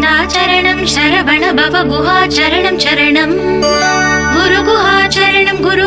ஸ்கந்தாச்சரணம் சரவண பவ குஹாச்சரணம் சரணம் குரு குஹாச்சரணம் குரு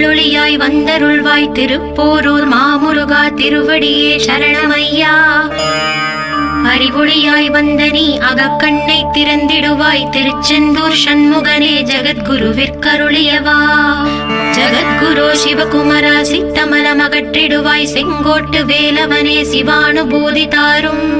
உள்ளொளியாய் வந்தருள்வாய் திருப்போரூர் மாமுருகா திருவடியே சரணமையா. அறிவொளியாய் வந்த நீ அகக்கண்ணை திறந்திடுவாய் திருச்செந்தூர் சண்முகனே ஜகத்குருவிற்கருளியவா. ஜெகத்குரு சிவகுமரா சித்தமலம் அகற்றிடுவாய் செங்கோட்டு வேலவனே சிவானுபூதி தாரும்.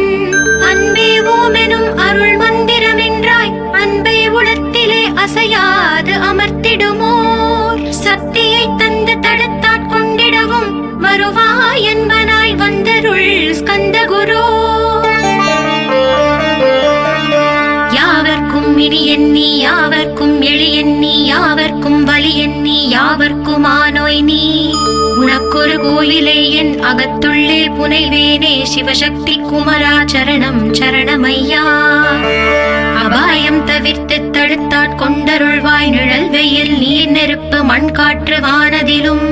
அருள் ஸ்கந்த குரு யாவர்க்கும் இனி எண்ணி யாவர்க்கும் எளி எண்ணி யாவர்க்கும் வலி எண்ணி யாவர்க்கும் ஆனோய் நீ. உனக்கொரு கோயிலே என் அகத்துள்ளே புனைவேனே சிவசக்தி குமரா சரணம் சரணமையா. அபாயம் தவிர்த்து தடுத்தாட் கொண்டருள்வாய் நிழல் வெயில் நீர் நெருப்பு மண் காற்று வானதிலும்.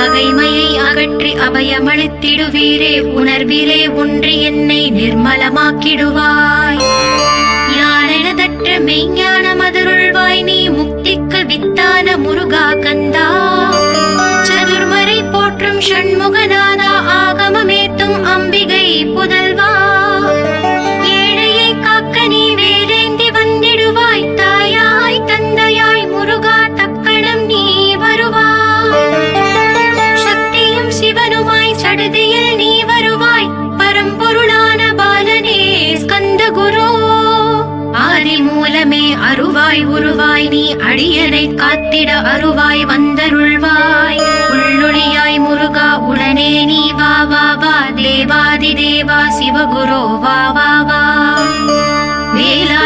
பகைமையை அகற்றி அபயமளித்திடுவீரே உணர்விலே ஒன்று என்னை நிர்மலமாக்கிடுவாய். ஞானதற்ற மெய்ஞான மதுருள்வாய் நீ முக்திக்கு வித்தான முருகா கந்தா. சதுர்மறை போற்றும் ஷண்முகநாதா ஆகமமேத்தும் அம்பிகை புதல் அடியனை காத்திட அருவாய் வந்தருள்வாய். உள்ளொளியாய் முருகா உடனே நீ வா வா வா. தேவாதி தேவா சிவகுரோ வா வா வா.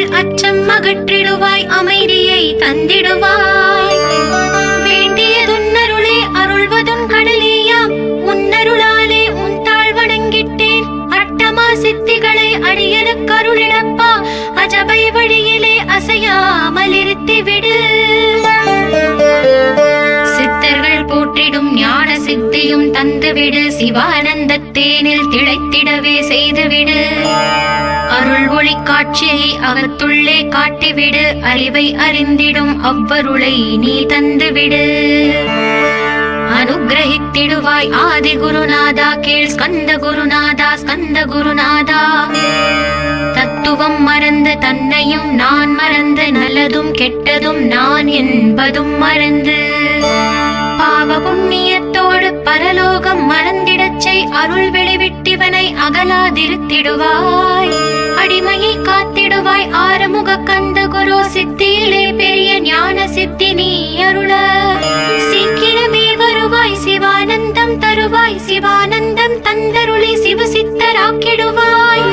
குமரா அச்சம் அகற்றிடுவாய் அமைதியை தந்திடுவாய். வேண்டியதுன்னருளே அருள்வதும் கடலேயாம் உன்னருளாலே உன் தாழ் வணங்கிட்டேன் அட்டமா சித்திகளை அடியனுக்கு அருளிடப்பா அஜபை வழியிலே அசையாமல் இருத்தி சித்தர்கள் போற்றிடும் ஞான சித்தியும் தந்துவிடு சிவானந்த தேனில் திளைத்திடவே செய்துவிடு. அருள் ஒளி காட்சியை அகத்துள்ளே காட்டிவிடு. அறிவை அறிந்திடும் அவ்வருளை நீ தந்துவிடு. அனுகிரகித்திடுவாய் ஆதி குருநாதா கீழ் ஸ்கந்த குருநாதா ஸ்கந்த குருநாதா தத்துவம் மறந்து தன்னையும் நான் மறந்து நல்லதும் கெட்டதும் நான் என்பதும் மறந்து. பாவ புண்ணியத்தோடு பரலோகம் மறந்திடச்சை அருள் வெளிவிட்டிவனை அகலாதிருத்திடுவாய். அடிமையை காத்திடுவாய் ஆறுமுக கந்த குரு சித்தியிலே பெரிய ஞான சித்தி நீ அருள. சீக்கிரமே வருவாய் சிவானந்தம் தருவாய் சிவானந்தம் தந்தருளி சிவ சித்தராக்கிடுவாய்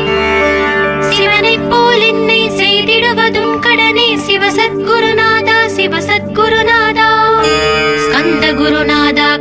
சிவனைப் போல் என்னை செய்திடுவதும் கடனே சிவ சத்குருநாதா சிவ சத்குருநாதா ஸ்கந்த குருநாதா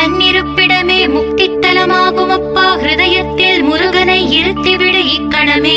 முருகன் இருப்பிடமே அப்பா ஹிருதயத்தில் முருகனை இருத்திவிடு இக்கணமே.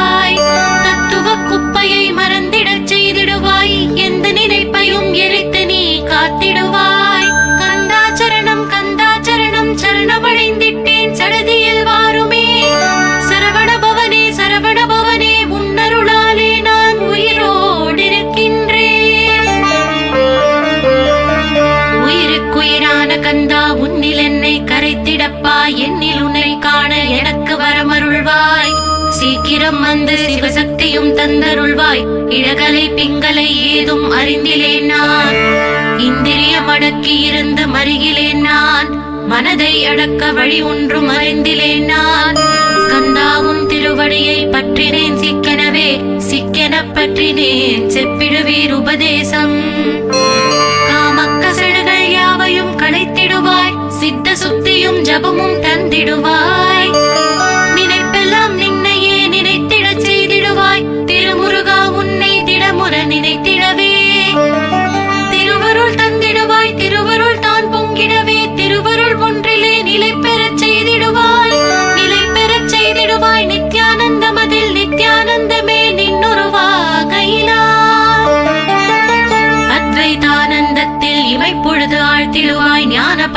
சிவசக்தியும் தந்தருள்வாய். இழகலை பிங்களை ஏதும் அறிந்திலேன் நான். இந்திரியம் அடக்கி இருந்து மருகிலேன் நான். மனதை அடக்க வழி ஒன்றும் அறிந்திலேன் நான். ஸ்கந்தாவும் திருவடியை பற்றினேன் சிக்கெனவே சிக்கெனப் பற்றினேன் செப்பிடுவீர் உபதேசம். காமக்கசடுகள் யாவையும் களைத்திடுவாய் சித்த சுத்தியும் ஜபமும் தந்திடுவாய்.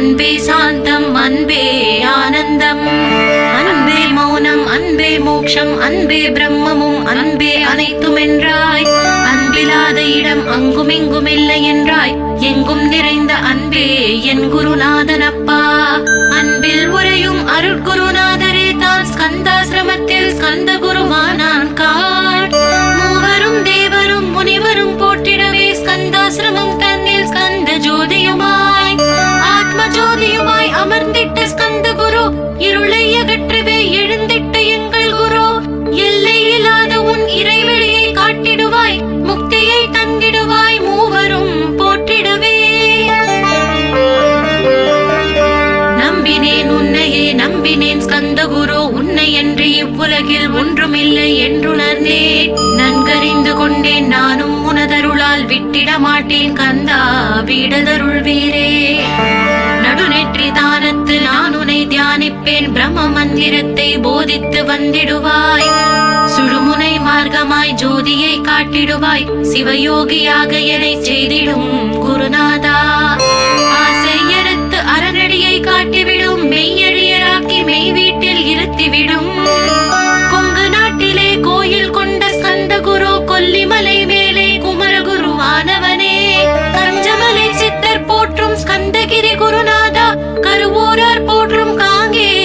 அன்பே சாந்தம் அன்பே ஆனந்தம். அன்பே மௌனம் அன்பே மோக்ஷம் அன்பே பிரம்மமும் அன்பே அனைத்தும் என்றாய் அன்பிலாத இடம் அங்கும் இங்கும் இல்லை என்றாய். எங்கும் நிறைந்த அன்பே என் குருநாதனப்பா. அன்பில் உரையும் அருட்குருநாதரே தான் ஸ்கந்தாசிரமத்தில் ஸ்கந்த மந்திரத்தை போதித்து வந்திடுவாய். சுழுமுனை மார்க்கமாய் ஜோதியை காட்டிடுவாய். சிவயோகியாக என்னை செய்திடும் குருநாதா. ஆசையறுத்து அறநடியை காட்டிவிடும். மெய்யழியராக்கி மெய் வீட்டில் இருத்திவிடும். கொங்கு நாட்டிலே கோயில் கொண்ட ஸ்கந்த குரு கொல்லிமலை மேலே குமரகுருவானவனே கஞ்சமலை சித்தர் போற்றும் ஸ்கந்தகிரி குருநாதா.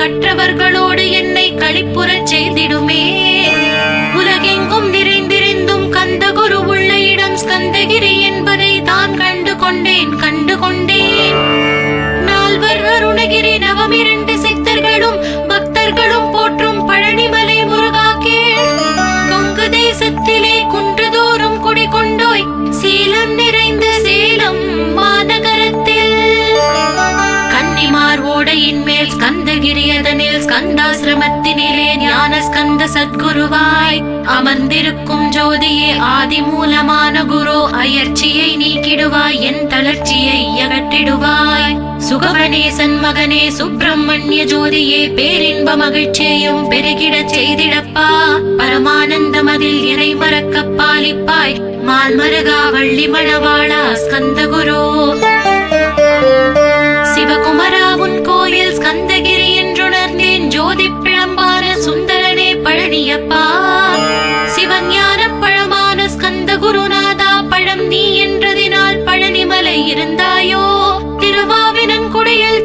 கற்றவர்களோடு என்னை களிப்புறச் செய்திடுமே. உலகெங்கும் நிறைந்திருந்தும் கந்தகுரு உள்ள இடம் ஸ்கந்தகிரி என்பதை தான் கண்டு கொண்டேன் கண்டு கொண்டேன். நால்வர் அருணகிரி நவமிரண்டு ஸ்கந்தகிரி ஸ்கந்தாசிரமத்தினிலே ஞான ஸ்கந்த சத்குருவாய் அமர்ந்திருக்கும் ஜோதியே ஆதி மூலமான குரு அயர்ச்சியை நீக்கிடுவாய் என் தளர்ச்சியை அகற்றிடுவாய். சுகவனே சன்மகனே சுப்பிரமணிய ஜோதியே பேரின்ப மகிழ்ச்சியையும் பெருகிடச் செய்திடப்பா. பரமானந்தம் அதில் இறை மறக்க பாலிப்பாய்? மால்மருகா வள்ளி மணவாளா ஸ்கந்த குரு. சிவகுமரா உன் கோயில் ஸ்கந்தகிரியில் பழனியப்பா. சிவஞான பழமான ஸ்கந்த குருநாதா பழம் நீ என்றதினால் பழனிமலை இருந்தாயோ? திருவாவினன் குடியில்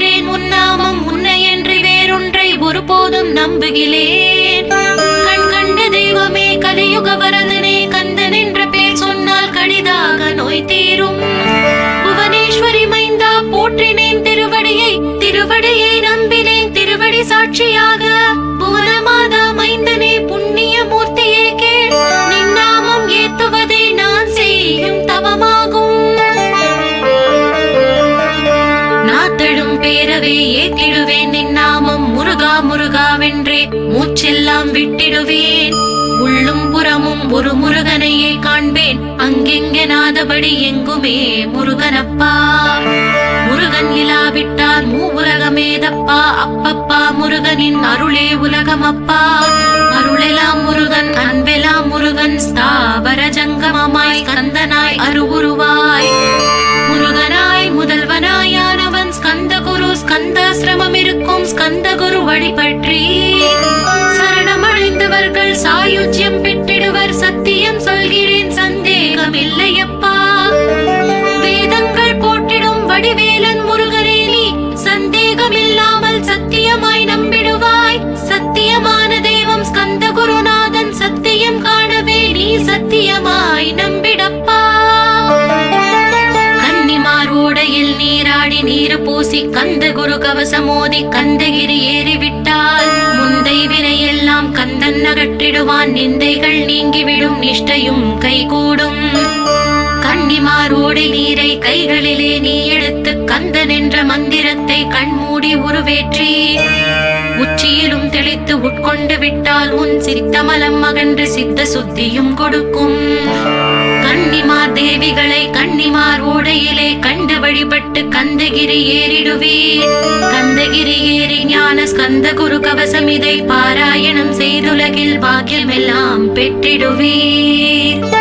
போதும் நம்புகிறேன். ஒரு முருகனையே காண்பேன். அங்கெங்கெனாதபடி எங்குமே முருகனப்பா. முருகன் இலாவிட்டால் மூ உலகமேதப்பா அப்பப்பா முருகனின் அருளே உலகமப்பா. அருளெலாம் முருகன் அன்பெலாம் முருகன் ஸ்தாவர ஜங்கமமாய் கந்தனாய் அருவுருவாய். முருகனாய் முதல்வனாயானவன் ஸ்கந்த குரு ஸ்கந்தாசிரமம் இருக்கும் ஸ்கந்த குரு வழிபற்றி சரணமடைந்தவர்கள் சாயுஜ்யம் பெற்றிடுவர். சத்தியமாய் நம்பிடப்பா. கன்னிமார் ஓடையில் நீராடி நீர் பூசி கந்த குரு கவசமோதி கந்தகிரி ஏறிவிட்டால் முந்தை வினையெல்லாம் கந்தன் அகற்றிடுவான் நிந்தைகள் நீங்கிவிடும் நிஷ்டையும் கைகூடும். கன்னிமார் ஓடை நீரை கைகளிலே நீ எடுத்து கந்தன் என்ற மந்திரத்தை கண்மூடி உருவேற்றி உச்சியிலும் தெளித்து உட்கொண்டு விட்டால் உன் சித்தமலம் அகன்று சித்த சுத்தியும் கொடுக்கும். கன்னிமார் தேவிகளை கன்னிமார் ஓடையிலே கண்டு வழிபட்டு கந்தகிரி ஏறிடுவீர். கந்தகிரி ஏறி ஞான ஸ்கந்த குரு கவசம் இதை பாராயணம் செய்துலகில் பாக்கியமெல்லாம் பெற்றிடுவீர்.